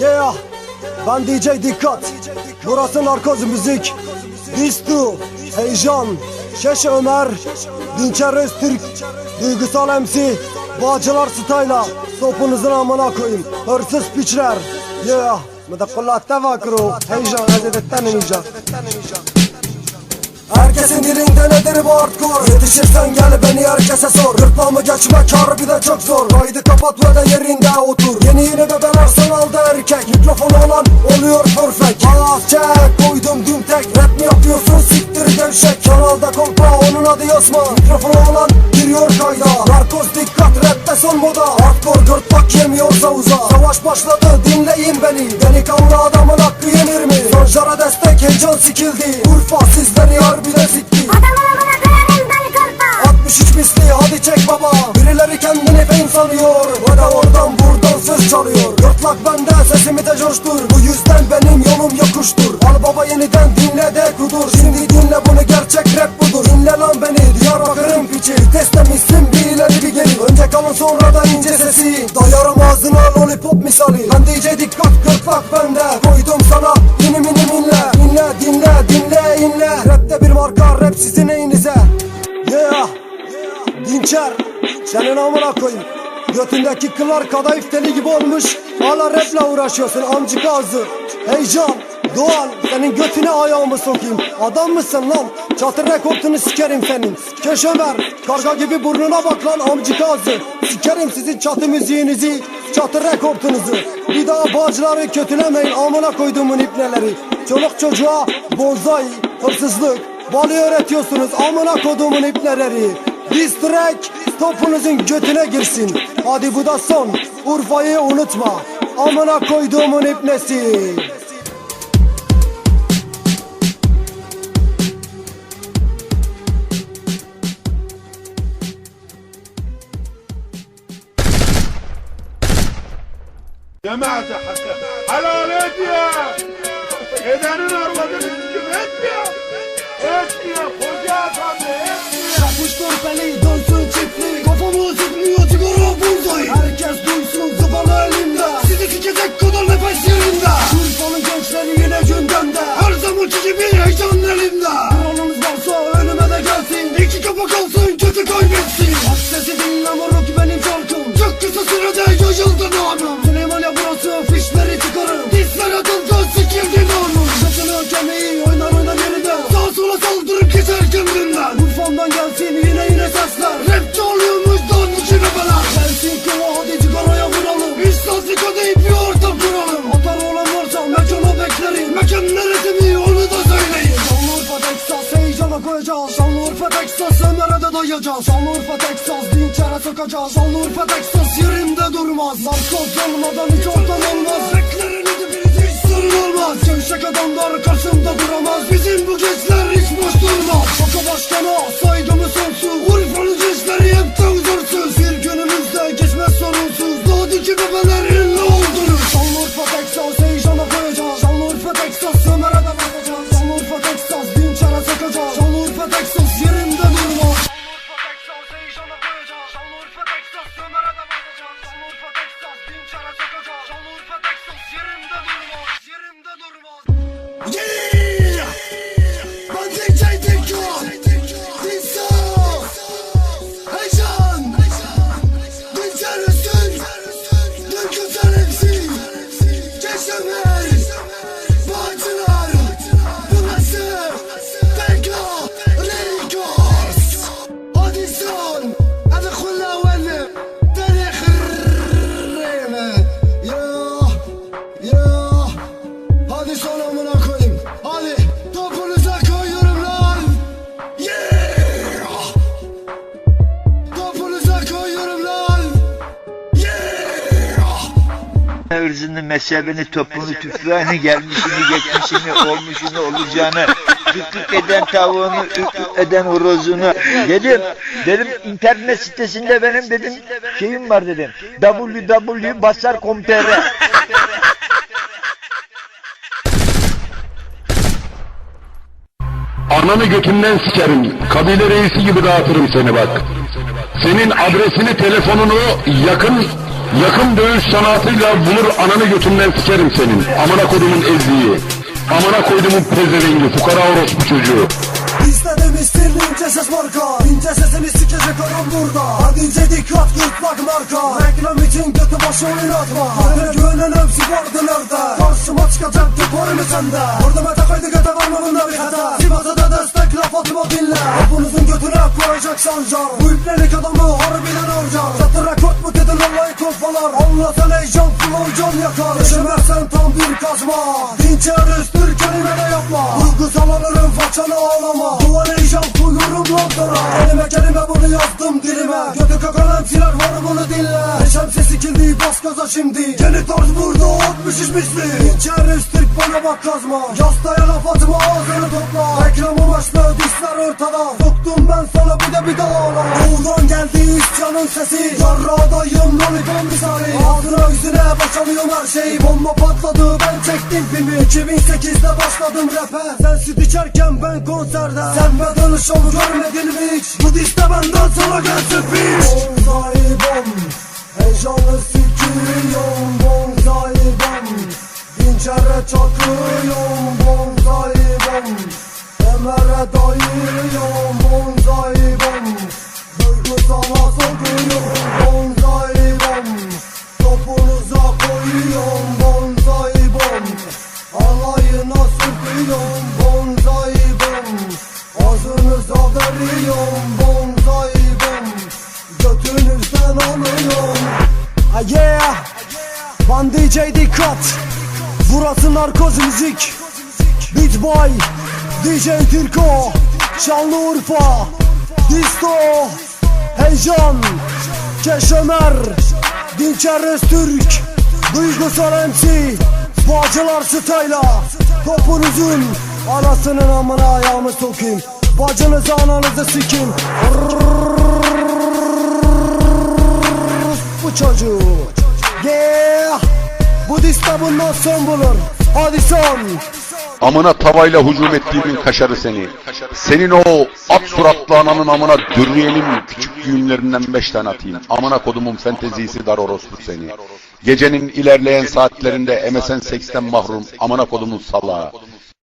Yeah, ben DJ Dikkat. Burası Narkoz Müzik. Distu, Heyecan, Şeş Ömer, Dinçer Öztürk, Duygusal MC, Bağcılar Stayla. Topunuzun amına koyayım. Hırsız piçler. Yeah, medakullah tevakru. Heyecan, hazedetten emeyeceğim. Herkesin dilinde nedir bu hardcore? Yetişirsen gel beni herkese sor. Gırtlağımı geçmek harbi de çok zor. Kaydı kapat ve de yerinde otur. Yeni yeni bebeler sanalda erkek. Mikrofonu olan oluyor perfect. Bağız çek koydum düm tek. Rap mi yapıyorsun? Siktir gevşek. Kanalda kolpa onun adı Osman Mikrofonu olan giriyor kayda. Narkoz dikkat rapte son moda. Hardcore gırtlak yemiyorsa uza. Savaş başladı dinleyin beni. Delikanlı adamın hakkı yenir mi? Sonjara destek heyecan sikildi. Urfa sizleri harbiden sikti Adamın amına koyarım deli korkma 63 misli hadi çek baba. Birileri kendini fame sanıyor. De oradan buradan söz çalıyor. Gırtlak bende sesimi de coştur. Bu yüzden benim yolum yokuştur. Al baba yeniden dinle de kudur. Şimdi dinle bunu gerçek rap budur. Dinle lan beni Diyarbakır'ın piçi. Testemişsin bir ileri bir geri. Önce kalın sonra da ince sesi. Dayarım ağzına lollipop misali. Ben DJ dikkat gırtlak bende sizin neyinize Yeah. Dinçer Senin amına koyayım. Götündeki kıllar kadayıf teli gibi olmuş. Hala raple uğraşıyorsun amcık ağzı. Heyecan Doğan senin götüne ayağımı sokayım. Adam mısın lan? Çatır rekortunu sikerim senin. Köşemer Karga gibi burnuna bak lan amcık ağzı. Sikerim sizin çatı müziğinizi Çatır rekortunuzu. Bir daha bağcıları kötülemeyin Amına koyduğumun ipneleri. Çoluk çocuğa bonsai Hırsızlık Balı öğretiyorsunuz amına koduğumun ipneleri Diss track topunuzun götüne girsin Hadi bu da son Urfa'yı unutma Amına koyduğumun ipnesi Cemaate hakkı. Helal et ya. Edenin arvadını sikim etmiyor. Zamanki gibi heyecan elimde Kronumuz varsa önüme de gelsin. İki kapak alsın kötü kaybetsin Bak sesi dinle moruk benim şarkım Çok kısa sürede yayıldı namım Süleyman'a burası fişleri çıkarım. Dizler atıldı sikildi namım Saçını kemiği oynar oynar yerinde Sağa sola saldırıp geçer kendinden Urfamdan gelsin yine yine sesler. Rapçi koyacağız Şanlıurfa Texas Ömer'e de dayayacağız Şanlıurfa Texas dinçere sokacağız Şanlıurfa Texas yerimde durmaz. Narkoz olmadan hiç ortam olmaz. Beklerini de birisi hiç sorun olmaz Gevşek adamlar karşımda duramaz. Bizim bu gençler hiç boş durmaz. Şaka başkana saygımı sonsuz ırzını, mezhebini, topunu, tüfeğini, gelmişini, geçmişini, olmuşunu, olacağını, tıklık eden tavuğunu, ü- ü- eden horozunu. Dedim, dedim internet sitesinde benim dedim şeyim var dedim. www.basar.com.tr Ananı götünden sikerim. Kabile reisi gibi dağıtırım seni bak. Senin adresini, telefonunu yakın Yakın dövüş sanatıyla bulur ananı götünden sikerim senin. Amına kodumun ezdiği. Amına koydumun pezevengi, fukara orospu çocuğu. İstedim istirli ince ses marka. İnce sesini sikecek adam burada. Hadi ince dikkat gırtlak marka. Reklam için götü başı oynatma. Bana güvenen hepsi vardı nerede? Karşıma çıkacak var mı sende. Orada mete kaydı göte bunda bir hata. Sivas'a da destek laf atma dinle. Hepinizin götüne koyacak sancar. Bu iplenik adamı harbiden harcar sen heyecan can yakar Yaşamazsan tam bir kazma. Dinçer üstür kelime de yapma. Duygusal alırım façanı ağlama. Duvar heyecan koyuyorum lan sana Kelime bunu yazdım dilime. Götü kakan emsiler var bunu dinle. Neşem sesi kildi bas gaza şimdi. Yeni tarz burada atmış misli. Dinçer üstür bana bak kazma. Yastaya laf atma ağzını topla. Reklamı başla dişler ortada. Soktum ben sana bir de bir daha ağlam İsyanın sesi. Yarradayım lollipon misali Ağzına yüzüne boşalıyorum her şeyi Bomba patladı ben çektim filmi. 2008'de başladım rap'e Sen süt içerken ben konserde. Sen bedel şovu görmedin mi hiç? Bu diste benden sana gelsin piç Bonzai bom Heyecanlı sikiyorum Bonzai bom Dinçere çakıyorum. Bonzai veriyorum Bonzai bom Götünüzden alıyorum. Ah yeah. Van DJ dikkat. Burası narkoz müzik. Beat Boy DJ Türko. Şanlıurfa Disto. Heyecan Keşömer Dinçer Öztürk. Duygusal MC Bağcılar Stayla. Topunuzun Anasının amına ayağımı sokayım Bacınızı ananızı sikeyim Bu çocuğu Yeah Bu diste bundan son bulur Hadi son Amına tavayla hücum ettiğimin kaşarı seni. Senin o at suratlı ananın amına dürriyenin küçük düğümlerinden beş tane atayım. Amına kodumun fentezisi dar orospu seni. Gecenin ilerleyen saatlerinde MSN seksten mahrum amına kodumun salağı.